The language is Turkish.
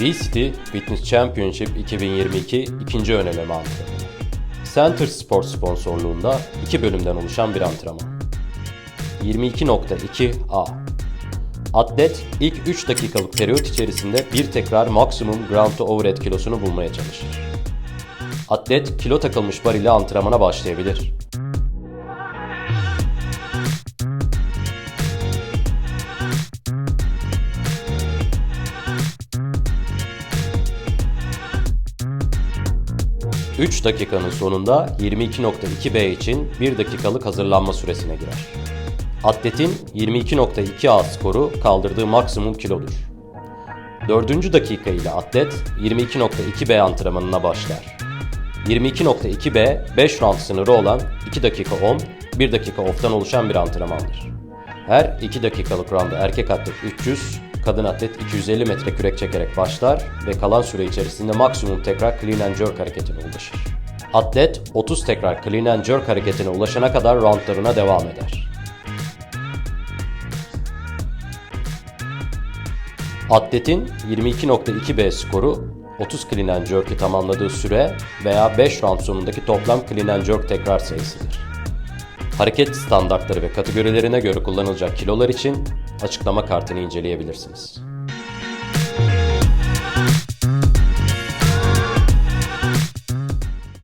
V-City Fitness Championship 2022 ikinci ön eleme antrenmanı. Center Sport sponsorluğunda iki bölümden oluşan bir antrenman. 22.2 A Atlet ilk 3 dakikalık periyot içerisinde bir tekrar maksimum ground to overhead kilosunu bulmaya çalışır. Atlet kilo takılmış bar ile antrenmana başlayabilir. ...3 dakikanın sonunda 22.2B için 1 dakikalık hazırlanma süresine girer. Atletin 22.2 A skoru kaldırdığı maksimum kilodur. 4. dakika ile atlet 22.2B antrenmanına başlar. 22.2B 5 round sınırı olan 2 dakika on, 1 dakika off'tan oluşan bir antrenmandır. Her 2 dakikalık rounda erkek atlet 300, kadın atlet 250 metre kürek çekerek başlar ve kalan süre içerisinde maksimum tekrar clean and jerk hareketine ulaşır. Atlet 30 tekrar clean and jerk hareketine ulaşana kadar roundlarına devam eder. Atletin 22.2B skoru 30 clean and jerk'i tamamladığı süre veya 5 round sonundaki toplam clean and jerk tekrar sayısıdır. Hareket standartları ve kategorilerine göre kullanılacak kilolar için açıklama kartını inceleyebilirsiniz.